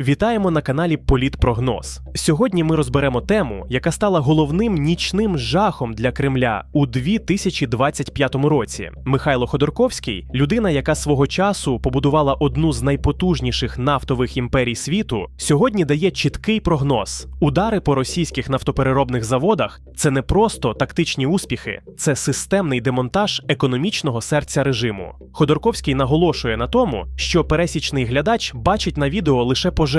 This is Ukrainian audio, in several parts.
Вітаємо на каналі Політпрогноз. Сьогодні ми розберемо тему, яка стала головним нічним жахом для Кремля у 2025 році. Михайло Ходорковський, людина, яка свого часу побудувала одну з найпотужніших нафтових імперій світу, сьогодні дає чіткий прогноз: удари по російських нафтопереробних заводах це не просто тактичні успіхи, це системний демонтаж економічного серця режиму. Ходорковський наголошує на тому, що пересічний глядач бачить на відео лише пожежу,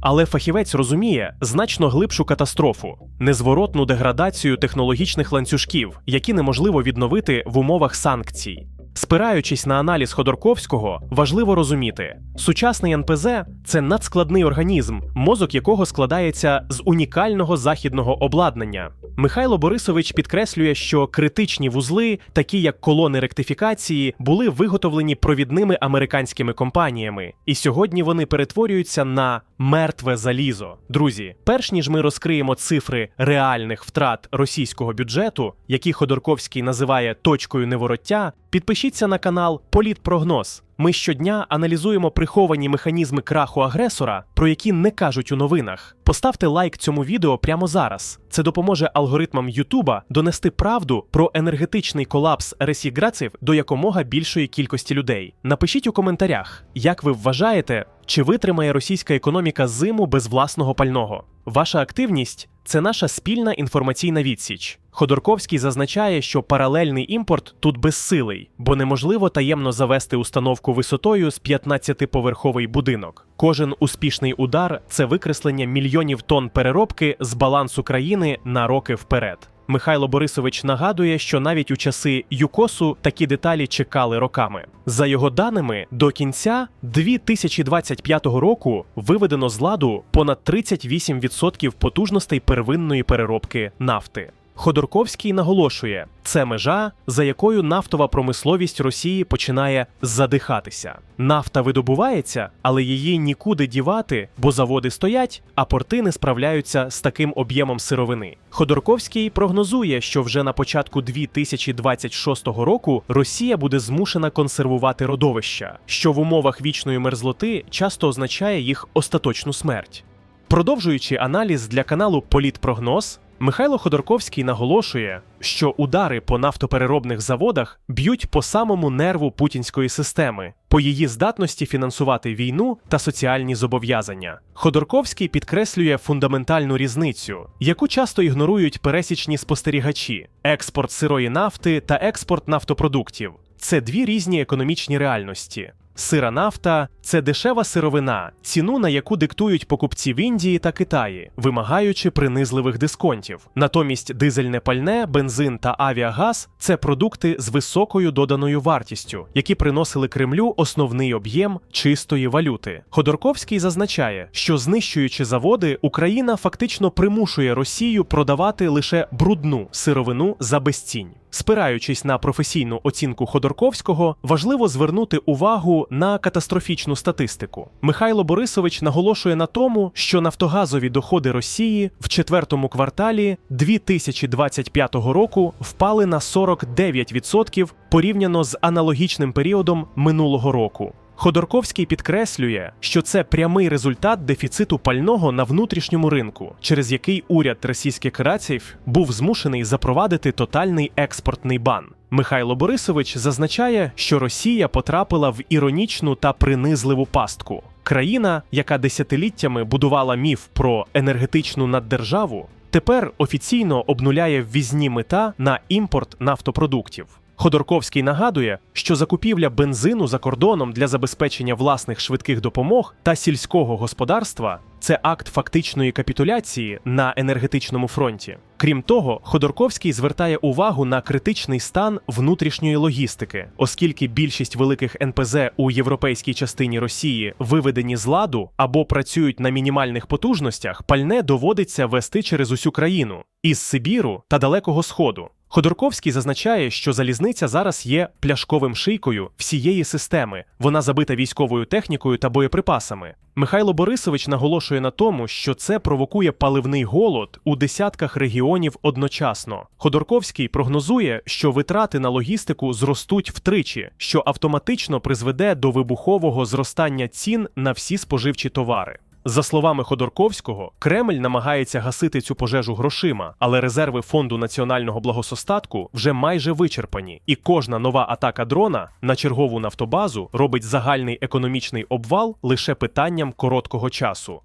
але фахівець розуміє значно глибшу катастрофу, незворотну деградацію технологічних ланцюжків, які неможливо відновити в умовах санкцій. Спираючись на аналіз Ходорковського, важливо розуміти, сучасний НПЗ це надскладний організм, мозок якого складається з унікального західного обладнання. Михайло Борисович підкреслює, що критичні вузли, такі як колони ректифікації, були виготовлені провідними американськими компаніями, і сьогодні вони перетворюються на мертве залізо. Друзі, перш ніж ми розкриємо цифри реальних втрат російського бюджету, які Ходорковський називає точкою невороття, підпишіться на канал Політпрогноз. Ми щодня аналізуємо приховані механізми краху агресора, про які не кажуть у новинах. Поставте лайк цьому відео прямо зараз. Це допоможе алгоритмам Ютуба донести правду про енергетичний колапс ресіграців до якомога більшої кількості людей. Напишіть у коментарях, як ви вважаєте, чи витримає російська економіка зиму без власного пального. Ваша активність це наша спільна інформаційна відсіч. Ходорковський зазначає, що паралельний імпорт тут безсилий, бо неможливо таємно завести установку висотою з 15-поверховий будинок. Кожен успішний удар це викреслення мільйонів тонн переробки з балансу країни на роки вперед. Михайло Борисович нагадує, що навіть у часи ЮКОСу такі деталі чекали роками. За його даними, до кінця 2025 року виведено з ладу понад 38% потужностей первинної переробки нафти. Ходорковський наголошує, це межа, за якою нафтова промисловість Росії починає задихатися. Нафта видобувається, але її нікуди дівати, бо заводи стоять, а порти не справляються з таким об'ємом сировини. Ходорковський прогнозує, що вже на початку 2026 року Росія буде змушена консервувати родовища, що в умовах вічної мерзлоти часто означає їх остаточну смерть. Продовжуючи аналіз для каналу Політпрогноз, Михайло Ходорковський наголошує, що удари по нафтопереробних заводах б'ють по самому нерву путінської системи, по її здатності фінансувати війну та соціальні зобов'язання. Ходорковський підкреслює фундаментальну різницю, яку часто ігнорують пересічні спостерігачі: експорт сирої нафти та експорт нафтопродуктів. Це дві різні економічні реальності. Сира нафта це дешева сировина, ціну на яку диктують покупці в Індії та Китаї, вимагаючи принизливих дисконтів. Натомість дизельне пальне, бензин та авіагаз це продукти з високою доданою вартістю, які приносили Кремлю основний об'єм чистої валюти. Ходорковський зазначає, що знищуючи заводи, Україна фактично примушує Росію продавати лише брудну сировину за безцінь. Спираючись на професійну оцінку Ходорковського, важливо звернути увагу на катастрофічну статистику. Михайло Борисович наголошує на тому, що нафтогазові доходи Росії в четвертому кварталі 2025 року впали на 49% порівняно з аналогічним періодом минулого року. Ходорковський підкреслює, що це прямий результат дефіциту пального на внутрішньому ринку, через який уряд російських раців був змушений запровадити тотальний експортний бан. Михайло Борисович зазначає, що Росія потрапила в іронічну та принизливу пастку. Країна, яка десятиліттями будувала міф про енергетичну наддержаву, тепер офіційно обнуляє ввізні мета на імпорт нафтопродуктів. Ходорковський нагадує, що закупівля бензину за кордоном для забезпечення власних швидких допомог та сільського господарства це акт фактичної капітуляції на енергетичному фронті. Крім того, Ходорковський звертає увагу на критичний стан внутрішньої логістики, оскільки більшість великих НПЗ у європейській частині Росії виведені з ладу або працюють на мінімальних потужностях, пальне доводиться вести через усю країну із Сибіру та Далекого Сходу. Ходорковський зазначає, що залізниця зараз є пляшковим шийкою всієї системи. Вона забита військовою технікою та боєприпасами. Михайло Борисович наголошує на тому, що це провокує паливний голод у десятках регіонів одночасно. Ходорковський прогнозує, що витрати на логістику зростуть втричі, що автоматично призведе до вибухового зростання цін на всі споживчі товари. За словами Ходорковського, Кремль намагається гасити цю пожежу грошима, але резерви фонду національного благосостатку вже майже вичерпані, і кожна нова атака дрона на чергову нафтобазу робить загальний економічний обвал лише питанням короткого часу.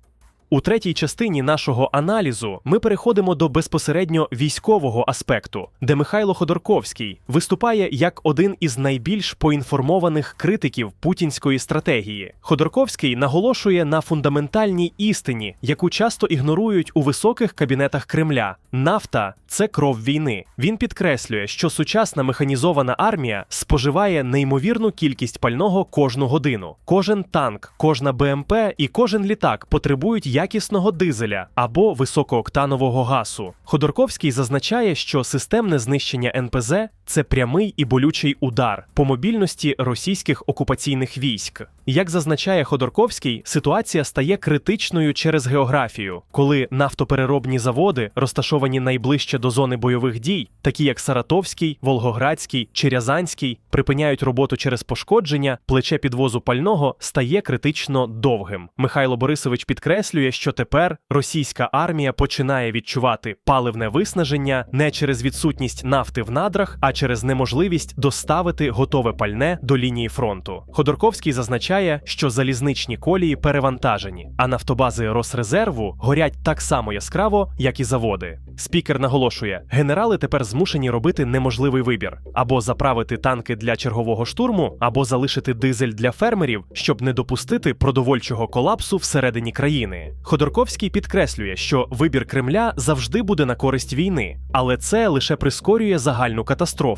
У третій частині нашого аналізу ми переходимо до безпосередньо військового аспекту, де Михайло Ходорковський виступає як один із найбільш поінформованих критиків путінської стратегії. Ходорковський наголошує на фундаментальній істині, яку часто ігнорують у високих кабінетах Кремля. Нафта це кров війни. Він підкреслює, що сучасна механізована армія споживає неймовірну кількість пального кожну годину. Кожен танк, кожна БМП і кожен літак потребують якісного дизеля або високооктанового газу. Ходорковський зазначає, що системне знищення НПЗ це прямий і болючий удар по мобільності російських окупаційних військ. Як зазначає Ходорковський, ситуація стає критичною через географію, коли нафтопереробні заводи, розташовані найближче до зони бойових дій, такі як Саратовський, Волгоградський чи Рязанський, припиняють роботу через пошкодження, плече підвозу пального стає критично довгим. Михайло Борисович підкреслює, що тепер російська армія починає відчувати паливне виснаження не через відсутність нафти в надрах, а через неможливість доставити готове пальне до лінії фронту. Ходорковський зазначає, що залізничні колії перевантажені, а нафтобази Росрезерву горять так само яскраво, як і заводи. Спікер наголошує: генерали тепер змушені робити неможливий вибір: або заправити танки для чергового штурму, або залишити дизель для фермерів, щоб не допустити продовольчого колапсу всередині країни. Ходорковський підкреслює, що вибір Кремля завжди буде на користь війни, але це лише прискорює загальну катастрофу.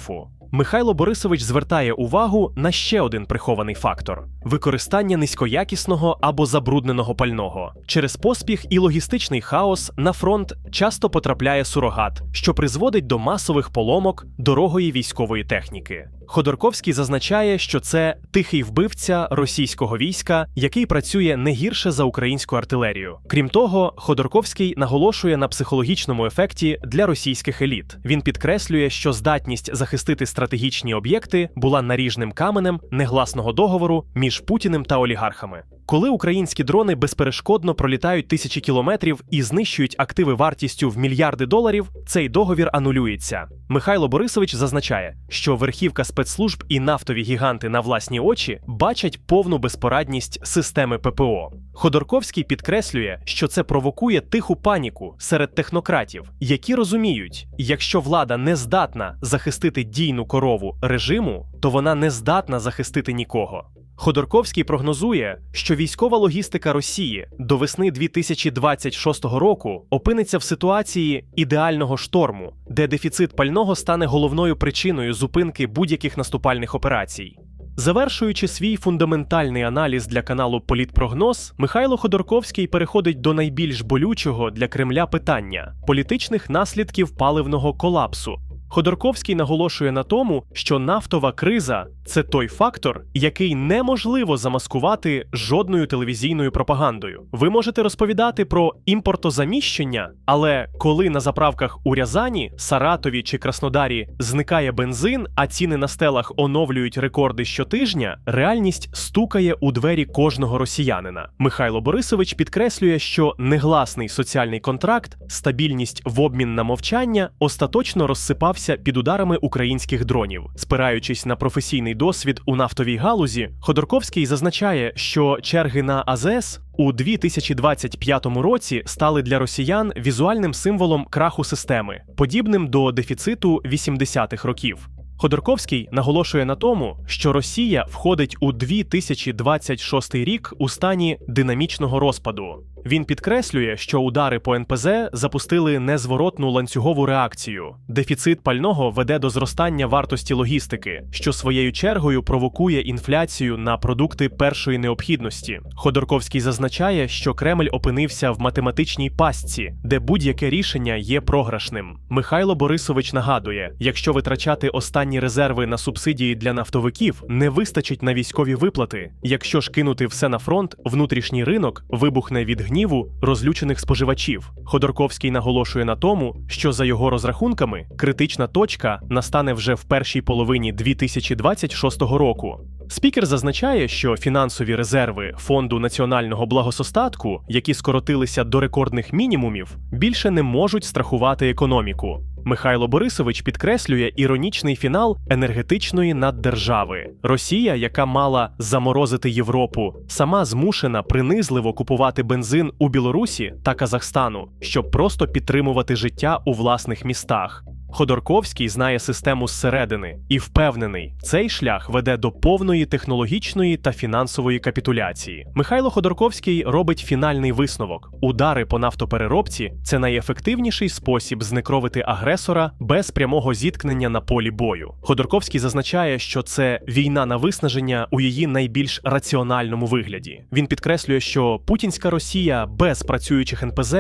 Михайло Борисович звертає увагу на ще один прихований фактор: використання низькоякісного або забрудненого пального. Через поспіх і логістичний хаос на фронт часто потрапляє сурогат, що призводить до масових поломок дорогої військової техніки. Ходорковський зазначає, що це тихий вбивця російського війська, який працює не гірше за українську артилерію. Крім того, Ходорковський наголошує на психологічному ефекті для російських еліт. Він підкреслює, що здатність захистити стратегічні об'єкти була наріжним каменем негласного договору між Путіним та олігархами. Коли українські дрони безперешкодно пролітають тисячі кілометрів і знищують активи вартістю в мільярди доларів, цей договір анулюється. Михайло Борисович зазначає, що верхівка спецслужб і нафтові гіганти на власні очі бачать повну безпорадність системи ППО. Ходорковський підкреслює, що це провокує тиху паніку серед технократів, які розуміють, якщо влада не здатна захистити дійну корову режиму, то вона не здатна захистити нікого. Ходорковський прогнозує, що військова логістика Росії до весни 2026 року опиниться в ситуації ідеального шторму, де дефіцит пального стане головною причиною зупинки будь-яких наступальних операцій. Завершуючи свій фундаментальний аналіз для каналу Політпрогноз, Михайло Ходорковський переходить до найбільш болючого для Кремля питання політичних наслідків паливного колапсу. Ходорковський наголошує на тому, що нафтова криза це той фактор, який неможливо замаскувати жодною телевізійною пропагандою. Ви можете розповідати про імпортозаміщення, але коли на заправках у Рязані, Саратові чи Краснодарі зникає бензин, а ціни на стелах оновлюють рекорди щотижня, реальність стукає у двері кожного росіянина. Михайло Борисович підкреслює, що негласний соціальний контракт, стабільність в обмін на мовчання остаточно розсипався під ударами українських дронів, спираючись на професійний досвід у нафтовій галузі, Ходорковський зазначає, що черги на АЗС у 2025 році стали для росіян візуальним символом краху системи, подібним до дефіциту 80-х років. Ходорковський наголошує на тому, що Росія входить у 2026 рік у стані динамічного розпаду. Він підкреслює, що удари по НПЗ запустили незворотну ланцюгову реакцію. Дефіцит пального веде до зростання вартості логістики, що своєю чергою провокує інфляцію на продукти першої необхідності. Ходорковський зазначає, що Кремль опинився в математичній пастці, де будь-яке рішення є програшним. Михайло Борисович нагадує: якщо витрачати останні резерви на субсидії для нафтовиків, не вистачить на військові виплати. Якщо ж кинути все на фронт, внутрішній ринок вибухне від гніву розлючених споживачів. Ходорковський наголошує на тому, що за його розрахунками критична точка настане вже в першій половині 2026 року. Спікер зазначає, що фінансові резерви фонду національного благосостатку, які скоротилися до рекордних мінімумів, більше не можуть страхувати економіку. Михайло Борисович підкреслює іронічний фінал енергетичної наддержави. Росія, яка мала заморозити Європу, сама змушена принизливо купувати бензин у Білорусі та Казахстану, щоб просто підтримувати життя у власних містах. Ходорковський знає систему зсередини і впевнений, цей шлях веде до повної технологічної та фінансової капітуляції. Михайло Ходорковський робить фінальний висновок: удари по нафтопереробці це найефективніший спосіб знекровити агресора без прямого зіткнення на полі бою. Ходорковський зазначає, що це війна на виснаження у її найбільш раціональному вигляді. Він підкреслює, що путінська Росія без працюючих НПЗ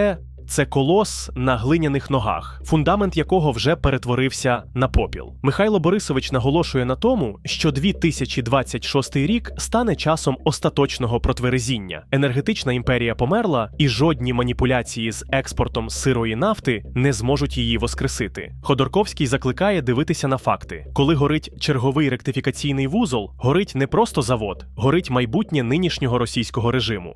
це колос на глиняних ногах, фундамент якого вже перетворився на попіл. Михайло Борисович наголошує на тому, що 2026 рік стане часом остаточного протверезіння. Енергетична імперія померла, і жодні маніпуляції з експортом сирої нафти не зможуть її воскресити. Ходорковський закликає дивитися на факти: коли горить черговий ректифікаційний вузол, горить не просто завод, горить майбутнє нинішнього російського режиму.